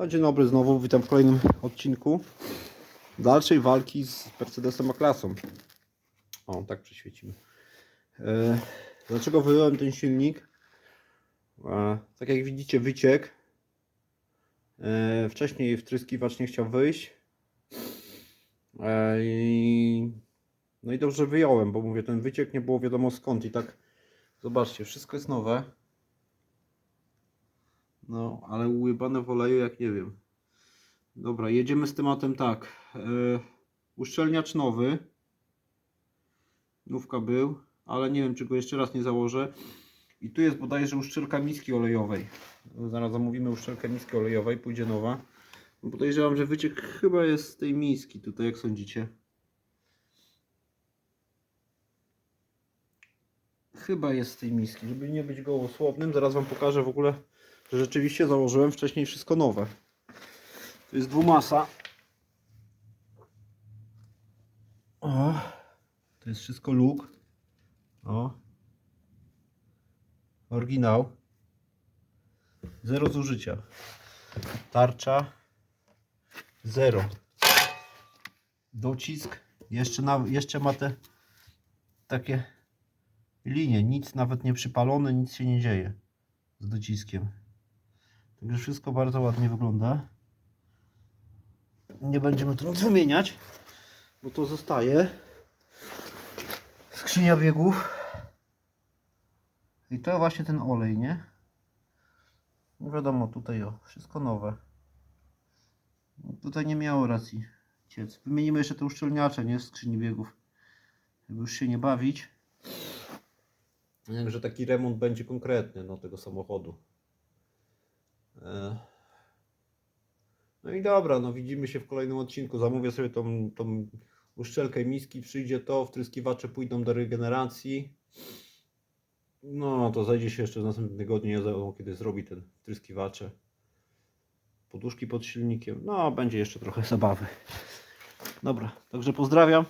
No, dzień dobry znowu, witam w kolejnym odcinku dalszej walki z Mercedesem A-klasą. O, tak przeświecimy. E, dlaczego wyjąłem ten silnik? E, tak jak widzicie, wyciek. E, wcześniej wtryskiwacz nie chciał wyjść. E, i, no i dobrze wyjąłem, bo mówię, ten wyciek nie było wiadomo skąd. I tak, zobaczcie, wszystko jest nowe. No, ale ujebane w oleju jak nie wiem. Dobra, jedziemy z tematem tak. Yy, uszczelniacz nowy. Nówka był, ale nie wiem czy go jeszcze raz nie założę. I tu jest bodajże uszczelka miski olejowej. Zaraz zamówimy uszczelkę miski olejowej, pójdzie nowa. Podejrzewam, że wyciek chyba jest z tej miski tutaj, jak sądzicie. Chyba jest z tej miski, żeby nie być gołosłownym. Zaraz Wam pokażę w ogóle rzeczywiście założyłem wcześniej wszystko nowe. To jest dwumasa. O, to jest wszystko luk. O. Oryginał. Zero zużycia. Tarcza. Zero. Docisk. Jeszcze, na, jeszcze ma te takie linie. Nic nawet nie przypalone, nic się nie dzieje z dociskiem. Także wszystko bardzo ładnie wygląda. Nie będziemy tu nic wymieniać, bo to zostaje. Skrzynia biegów. I to właśnie ten olej, nie? No wiadomo, tutaj o, wszystko nowe. No Tutaj nie miało racji ciec. Wymienimy jeszcze te uszczelniacze, nie? W skrzyni biegów. Żeby już się nie bawić. Także taki remont będzie konkretny no, tego samochodu. E, No i dobra, no widzimy się w kolejnym odcinku. Zamówię sobie tą, tą uszczelkę miski, przyjdzie to, wtryskiwacze pójdą do regeneracji. No to zajdzie się jeszcze w następnym tygodniu, nie wiadomo kiedy zrobi ten wtryskiwacze. Poduszki pod silnikiem, no będzie jeszcze trochę zabawy. Dobra, także pozdrawiam.